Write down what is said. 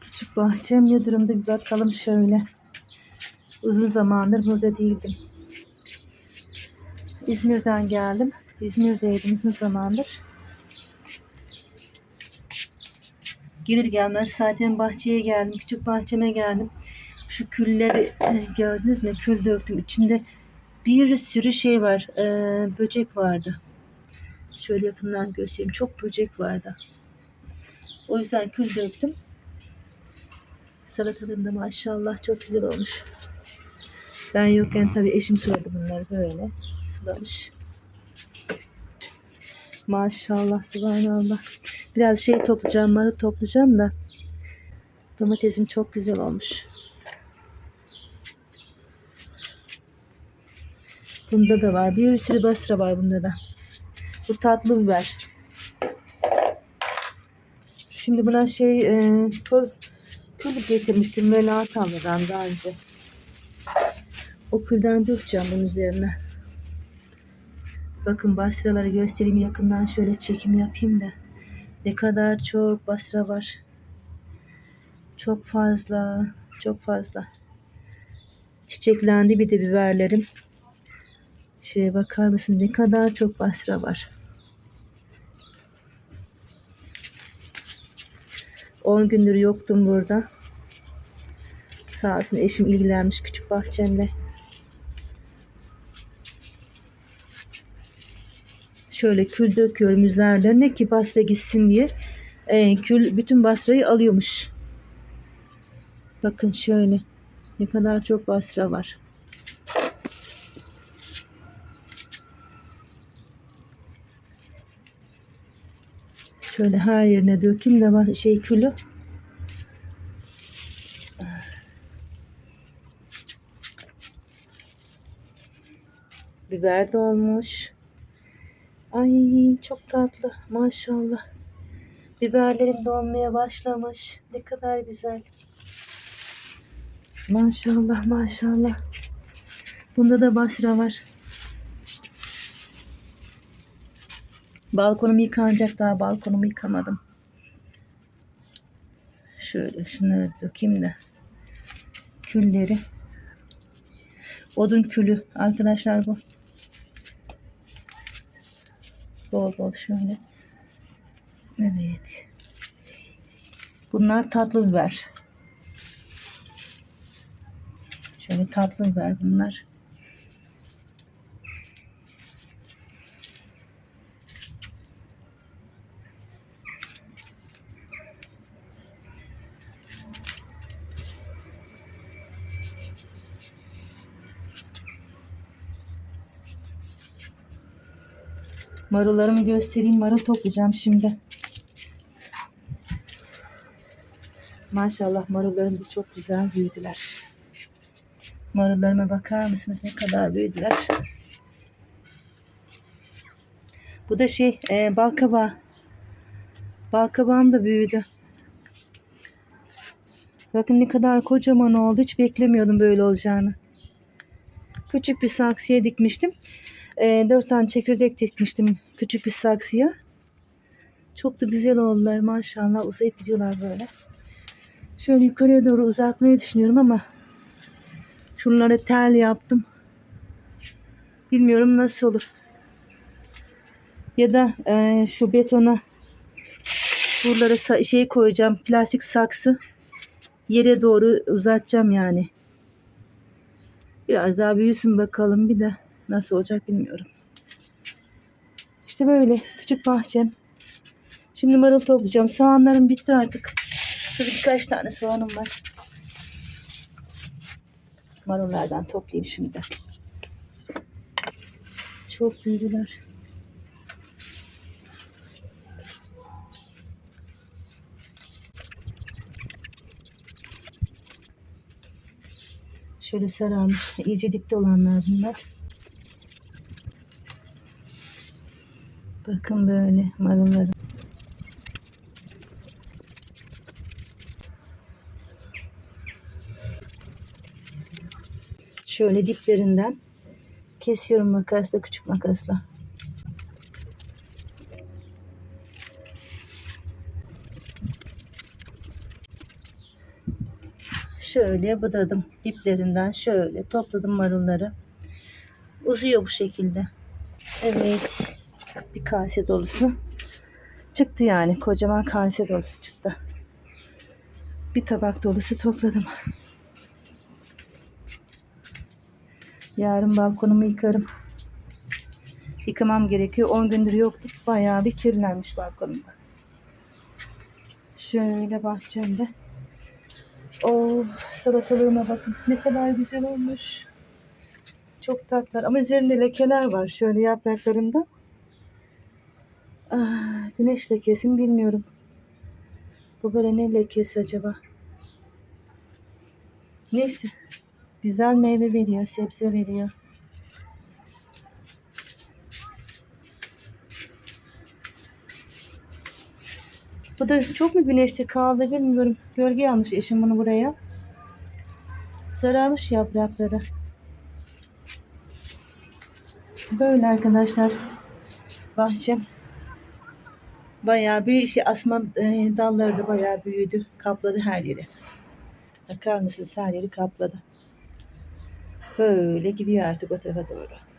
Küçük bahçem ne durumda bir bakalım şöyle. Uzun zamandır burada değildim. İzmir'den geldim. İzmir'deydim uzun zamandır. Gelir gelmez zaten bahçeye geldim. Küçük bahçeme geldim. Şu külleri e, gördünüz mü? Kül döktüm. İçinde bir sürü şey var. E, böcek vardı. Şöyle yakından göstereyim. Çok böcek vardı. O yüzden kül döktüm. Salatalarım da maşallah çok güzel olmuş. Ben yokken tabii eşim suladı bunları böyle. Sulamış. Maşallah subhanallah. Biraz şey toplayacağım, marı toplayacağım da. Domatesim çok güzel olmuş. Bunda da var. Bir sürü basra var bunda da. Bu tatlı biber. Şimdi buna şey e, toz kül getirmiştim Melahat abladan daha önce. O külden dökeceğim bunun üzerine. Bakın basraları göstereyim yakından şöyle çekim yapayım da. Ne kadar çok basra var. Çok fazla. Çok fazla. Çiçeklendi bir de biberlerim. Şuraya bakar mısın ne kadar çok basra var. 10 gündür yoktum burada. Sağ olsun eşim ilgilenmiş küçük bahçemle. Şöyle kül döküyorum üzerlerine ki basra gitsin diye. Ee, kül bütün basrayı alıyormuş. Bakın şöyle. Ne kadar çok basra var. Şöyle her yerine dökeyim de var şey külü. Biber de olmuş. Ay çok tatlı maşallah. Biberlerim de olmaya başlamış. Ne kadar güzel. Maşallah maşallah. Bunda da basra var. Balkonum yıkanacak daha balkonumu yıkamadım. Şöyle şunları dökeyim de. Külleri. Odun külü arkadaşlar bu. Bol bol şöyle. Evet. Bunlar tatlı biber. Şöyle tatlı biber bunlar. Marullarımı göstereyim. Marul toplayacağım şimdi. Maşallah marullarım da çok güzel büyüdüler. Marullarıma bakar mısınız ne kadar büyüdüler. Bu da şey e, balkabağı. Balkabağım da büyüdü. Bakın ne kadar kocaman oldu. Hiç beklemiyordum böyle olacağını. Küçük bir saksıya dikmiştim. E, dört tane çekirdek dikmiştim küçük bir saksıya. Çok da güzel oldular maşallah. Uzayıp gidiyorlar böyle. Şöyle yukarıya doğru uzatmayı düşünüyorum ama şunları tel yaptım. Bilmiyorum nasıl olur. Ya da e, şu betona buralara şey koyacağım. Plastik saksı. Yere doğru uzatacağım yani. Biraz daha büyüsün bakalım bir de nasıl olacak bilmiyorum. İşte böyle küçük bahçem. Şimdi marul toplayacağım. Soğanlarım bitti artık. Şurada birkaç tane soğanım var. Marullardan toplayayım şimdi. Çok büyüdüler. Şöyle sararmış. İyice dipte olanlar bunlar. Bakın böyle marullarım. Şöyle diplerinden kesiyorum makasla küçük makasla. Şöyle budadım diplerinden şöyle topladım marulları. Uzuyor bu şekilde. Evet. Bir kase dolusu. Çıktı yani. Kocaman kase dolusu çıktı. Bir tabak dolusu topladım. Yarın balkonumu yıkarım. Yıkamam gerekiyor. 10 gündür yoktu. Bayağı bir kirlenmiş balkonumda. Şöyle bahçemde. Oh salatalığıma bakın. Ne kadar güzel olmuş. Çok tatlılar. Ama üzerinde lekeler var. Şöyle yapraklarında. Ah, güneş lekesi mi bilmiyorum. Bu böyle ne lekesi acaba? Neyse. Güzel meyve veriyor. Sebze veriyor. Bu da çok mu güneşte kaldı bilmiyorum. Gölge almış eşim bunu buraya. Sararmış yaprakları. Böyle arkadaşlar. Bahçem. Bayağı bir şey asma e, dalları da bayağı büyüdü. Kapladı her yeri. Bakar mısınız her yeri kapladı. Böyle gidiyor artık o tarafa doğru.